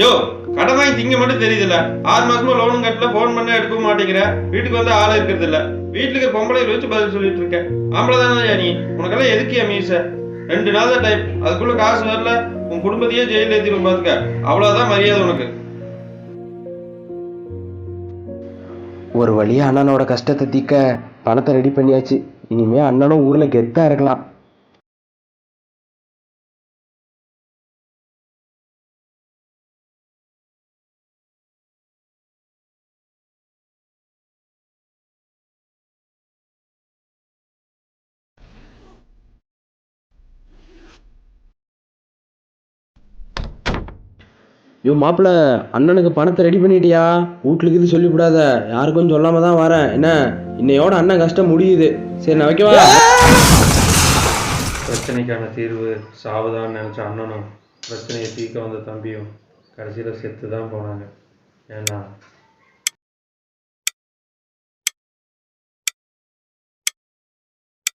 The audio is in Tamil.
யோ கடன் வாங்கி திங்க மட்டும் தெரியுதுல்ல. ஆறு மாசமா லோனும் கட்டல ஃபோன் பண்ண எடுக்கவும் மாட்டேங்கிற. வீட்டுக்கு வந்து ஆள் இருக்கிறது இல்ல வீட்டுக்கு பொம்பளை வச்சு பதில் சொல்லிட்டு இருக்க. ஆம்பளை தானே நீ? உனக்கெல்லாம் எதுக்கு மீச? ரெண்டு நாள் தான் டைம் அதுக்குள்ள காசு வரல. உன் குடும்பத்தையே ஜெயில ஏத்திடும் பாத்துக்க. அவ்வளவுதான் மரியாதை உனக்கு. ஒரு வழியா அண்ணனோட கஷ்டத்தை தீக்க பணத்தை ரெடி பண்ணியாச்சு. இனிமே அண்ணனும் ஊர்ல கெத்தா இருக்கலாம். யோ மாப்பிள்ள அண்ணனுக்கு பணத்தை ரெடி பண்ணிட்டியா? வீட்டுக்கு இது சொல்லிவிடாத. யாருக்கும் சொல்லாம தான் வரேன். என்ன? இன்னையோட அண்ணன் கஷ்டம் முடியுது. சரி நான் வைக்கவா? பிரச்சனைக்கான தீர்வு சாவுதான் நினைச்ச அண்ணனும் பிரச்சனையை தீர்க்க வந்த தம்பியும் கடைசியில செத்து தான் போனாங்க. ஏன்னா